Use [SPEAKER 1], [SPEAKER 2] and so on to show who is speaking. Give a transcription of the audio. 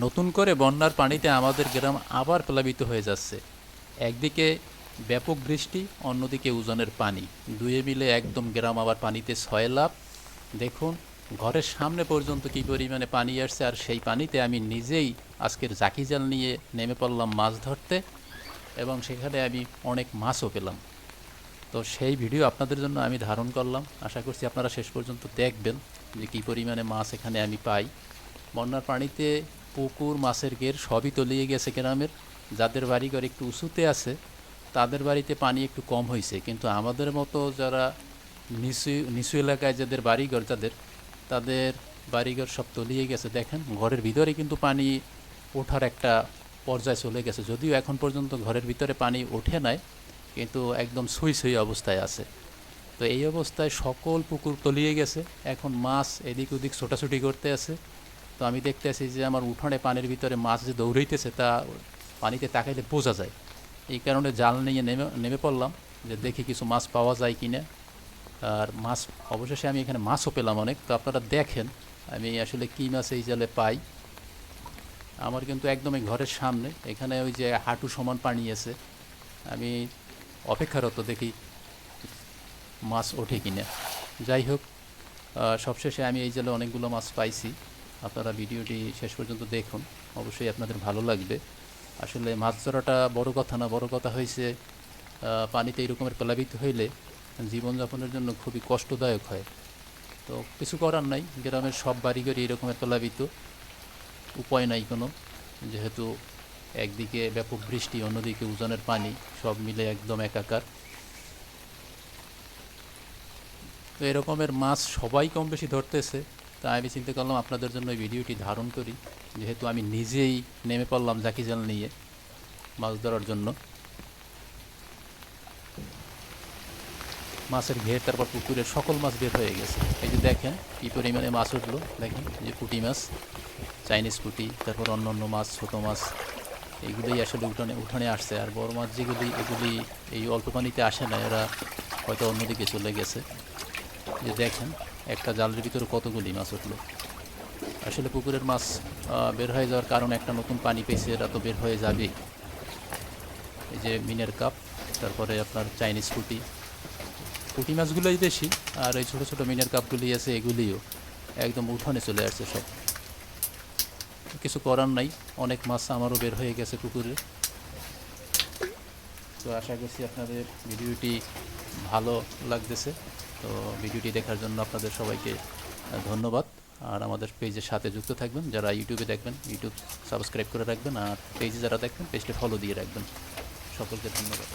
[SPEAKER 1] নতুন করে বন্যার পানিতে আমাদের গ্রাম আবার প্লাবিত হয়ে যাচ্ছে। একদিকে ব্যাপক বৃষ্টি, অন্যদিকে উজনের পানি। দুয়ে মিলে একদম গ্রাম আবার পানিতে ছয় লাভ দেখুন, ঘরের সামনে পর্যন্ত কী পরিমাণে পানি আসছে আর সেই পানিতে আমি নিজেই আজকের জাকি জাল নিয়ে নেমে পড়লাম মাছ ধরতে এবং সেখানে আমি অনেক মাছও পেলাম। তো সেই ভিডিও আপনাদের জন্য আমি ধারণ করলাম। আশা করছি আপনারা শেষ পর্যন্ত দেখবেন যে কী পরিমাণে মাছ এখানে আমি পাই। বন্যার পানিতে পুকুর, মাছের গের সবই তলিয়ে গেছে গ্রামের। যাদের বাড়িঘর একটু উঁচুতে আছে, তাদের বাড়িতে পানি একটু কম হয়েছে কিন্তু আমাদের মতো যারা নিচু নিচু এলাকায় যাদের বাড়িঘর, যাদের, তাদের বাড়িঘর সব তলিয়ে গেছে। দেখেন, ঘরের ভিতরে কিন্তু পানি ওঠার একটা পর্যায়ে চলে গেছে। যদিও এখন পর্যন্ত ঘরের ভিতরে পানি ওঠে নাই, কিন্তু একদম সুই সুই অবস্থায় আছে। তো এই অবস্থায় সকল পুকুর তলিয়ে গেছে। এখন মাছ এদিক ওদিক ছোটাছুটি করতে আছে। তো আমি দেখতে আছি যে আমার উঠানে পানির ভিতরে মাছ যে দৌড়াইতেছে তা পানিতে তাকাইলে বোঝা যায়। এই কারণে জাল নিয়ে নেমে নেমে পড়লাম যে দেখি কিছু মাছ পাওয়া যায় কি না আর মাছ, অবশেষে আমি এখানে মাছও পেলাম অনেক। তো আপনারা দেখেন আমি আসলে কী মাছ এই জালে পাই। আমার কিন্তু একদমই ঘরের সামনে। এখানে ওই যে হাঁটু সমান পানি আছে। আমি অপেক্ষারত দেখি মাছ ওঠে কিনা। যাই হোক সবশেষে আমি এই জালে অনেকগুলো মাছ পাইছি। আপনারা ভিডিওটি শেষ পর্যন্ত দেখুন। অবশ্যই আপনাদের ভালো লাগবে। আসলে মাছ ধরাটা বড় কথা না, বড় কথা হয়েছে পানিতে এরকমের প্লাবিত হইলে জীবনযাপনের জন্য খুবই কষ্টদায়ক হয়। তো কিছু করার নাই, গ্রামের সব বাড়িঘরই এরকমের প্লাবিত। উপায় নাই কোনো, যেহেতু একদিকে ব্যাপক বৃষ্টি, অন্যদিকে উজানের পানি, সব মিলে একদম একাকার। তো এরকমের মাছ সবাই কম বেশি ধরতেছে। তাই আমি চিন্তা করলাম, আপনাদের জন্য এই ভিডিওটি ধারণ করি। যেহেতু আমি নিজেই নেমে পড়লাম জাকি জাল নিয়ে মাছ ধরার জন্য। মাছের ঘের, তারপর পুকুরের সকল মাছ বের হয়ে গেছে। এই যে দেখেন, কী পরিমাণে মাছ উঠল, দেখেন যে পুঁটি মাছ, চাইনিজ পুঁটি, তারপর অন্য অন্য মাছ, ছোটো মাছ, এইগুলোই আসলে উঠানে উঠানে আসছে। আর বড় মাছ যেগুলি, এগুলি এই অল্প পানিতে আসে না, এরা হয়তো অন্যদিকে চলে গেছে। যে দেখেন একটা জালের ভিতরে কতগুলি মাছ উঠল? আসলে পুকুরের মাছ বের হয়ে যাওয়ার কারণে একটা নতুন পানি পেয়েছে, এরা তো বের হয়ে যাবেই। এই যে মিনের কাপ, তারপরে আপনার চাইনিজ পুঁটি। পুঁটি মাছগুলোই বেশি, আর এই ছোটো ছোটো মিনের কাপগুলি আছে, এগুলিও একদম উঠানে চলে আসছে সব। কিছু করার নাই, অনেক মাছ আমারও বের হয়ে গেছে পুকুরে। তো আশা করছি আপনাদের ভিডিওটি ভালো লাগতেছে। তো ভিডিওটি দেখার জন্য আপনাদের সবাইকে ধন্যবাদ। আর আমাদের পেজের সাথে যুক্ত থাকবেন, যারা ইউটিউবে দেখবেন, ইউটিউব সাবস্ক্রাইব করে রাখবেন, আর পেজে যারা দেখবেন, পেজটি ফলো দিয়ে রাখবেন। সকলকে ধন্যবাদ।